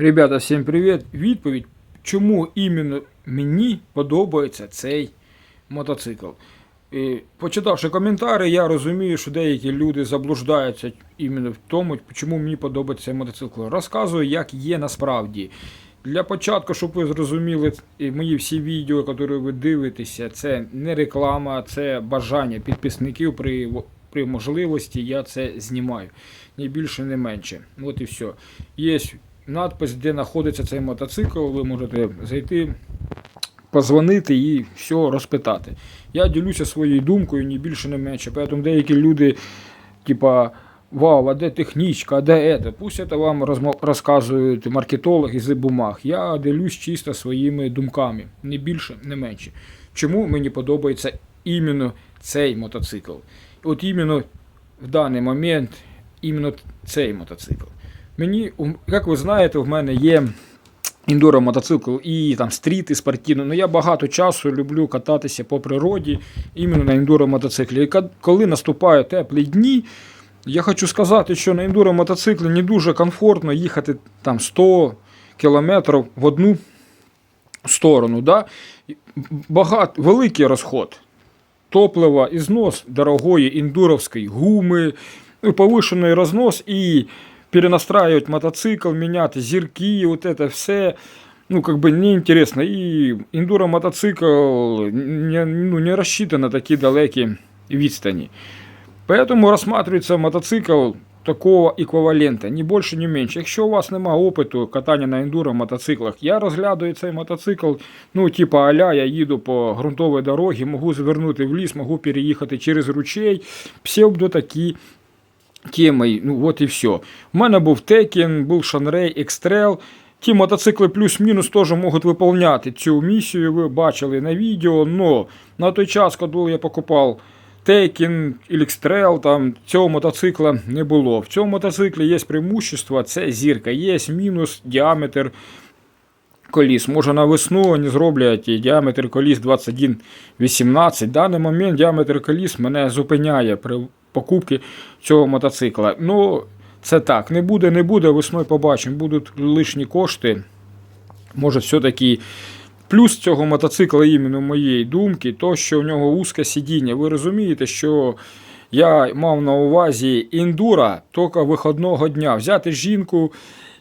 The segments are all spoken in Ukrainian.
Ребята, всім привіт! Відповідь, чому іменно мені подобається цей мотоцикл. І, почитавши коментарі, я розумію, що деякі люди заблуждаються іменно в тому, чому мені подобається цей мотоцикл. Розказую, як є насправді. Для початку, щоб ви зрозуміли, мої всі відео, які ви дивитеся, це не реклама, це бажання підписників при, при можливості. Я це знімаю. Ні більше, не менше. От і все. Є надпис, де знаходиться цей мотоцикл. Ви можете зайти, позвонити і все розпитати. Я ділюся своєю думкою, ні більше, не менше. Тому деякі люди, типа. Вау, а де технічка, а де это? Пусть это вам розказують маркетологи з бумаг. Я ділюсь чисто своїми думками, не більше, не менше. Чому мені подобається іменно цей мотоцикл? От іменно в даний момент іменно цей мотоцикл. Мені, як ви знаєте, в мене є індуро мотоцикл і там стріт, і. Ну я багато часу люблю кататися по природі іменно на індуро мотоциклі. І коли наступають теплі дні, я хочу сказати, що на ендуро мотоциклі не дуже комфортно їхати там 100 кілометрів в одну сторону. Да? І Багато, великий розход топлива і знос дорогої індуровської гуми, ну, повишений рознос і перенастраивать мотоцикл, менять зірки, вот это все. Ну, как бы неинтересно. И ендуро мотоцикл не, ну, не рассчитан на такие далекі відстані. Поэтому рассматривается мотоцикл такого еквівалента, ні більше, ні менше. Якщо у вас немає опиту катання на ендуро мотоциклах, я розглядаю цей мотоцикл, ну, типа аля, я їду по ґрунтовій дорогі, можу звернути в ліс, можу переїхати через ручей, псевдо такі теми. Ну, от і все. У мене був Tekken, був Shanrei, X-Trail. Ті мотоцикли плюс-мінус теж можуть виконувати цю місію, ви бачили на відео, но на той час, коли я покупав Tekken, X-Trail, там цього мотоцикла не було. В цьому мотоциклі є преимущество, це зірка, є мінус діаметр коліс. Може на весну вони зроблять діаметр коліс 21,18. В даний момент діаметр коліс мене зупиняє покупці цього мотоцикла. Ну, це так, не буде, не буде, весною побачимо, будуть лишні кошти. Може, все-таки плюс цього мотоцикла, іменно моєї думки, то, що в нього вузьке сидіння. Ви розумієте, що я мав на увазі індура тільки виходного дня. Взяти жінку,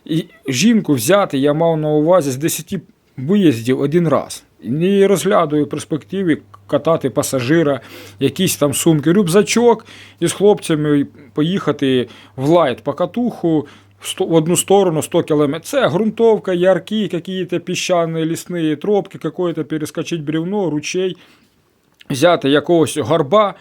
і жінку взяти я мав на увазі з 10 виїздів один раз. Не розглядаю в перспективі катати пасажира, якісь там сумки, рюкзачок і з хлопцями поїхати в лайт по катуху в одну сторону 100 километров. Це грунтовка, ярки, какие-то піщані лісні тропки, какое-то перескочить бревно, ручей, взяти якогось горба.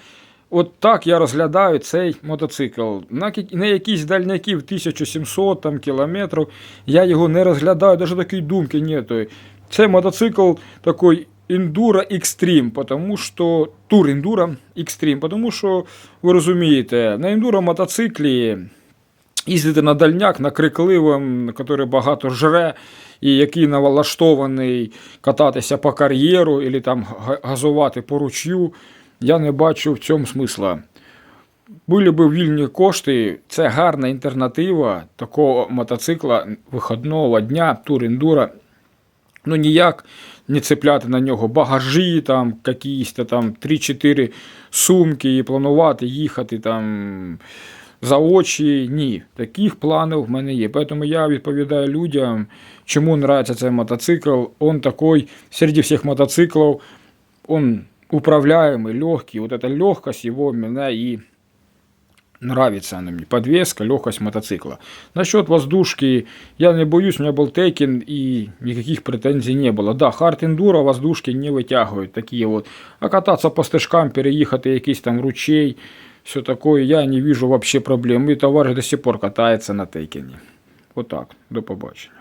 От так я розглядаю цей мотоцикл. На, на якісь дальняки в 1700 там, кілометрів я його не розглядаю, навіть такої думки нету. Це мотоцикл такий Enduro Extreme, тому що тур Enduro Extreme, тому що ви розумієте, на Enduro мотоциклі їздити на дальняк, на крикливим, який багато жре, і який налаштований кататися по кар'єру або там газувати по ручю, я не бачу в цьому смисла. Були б вільні кошти, це гарна альтернатива такого мотоцикла виходного дня, тур ендуро. Ну ніяк не цепляти на нього багажі, там, якісь там 3-4 сумки і планувати їхати там за очі. Ні, таких планів в мене є. Тому я відповідаю людям, чому нравится цей мотоцикл. Он такой, среди всех мотоциклов, он управляемый, легкий. Вот эта легкость его меня и нравится она мне. Подвеска, легкость мотоцикла. Насчет воздушки, я не боюсь, у меня был Tekken и никаких претензий не было. Да, хард ендуро воздушки не вытягивают такие вот. А кататься по стежкам, переехать якийсь там ручей, все такое, я не вижу вообще проблем. И товарищ до сих пор катается на Тейкені. Вот так, до побачення.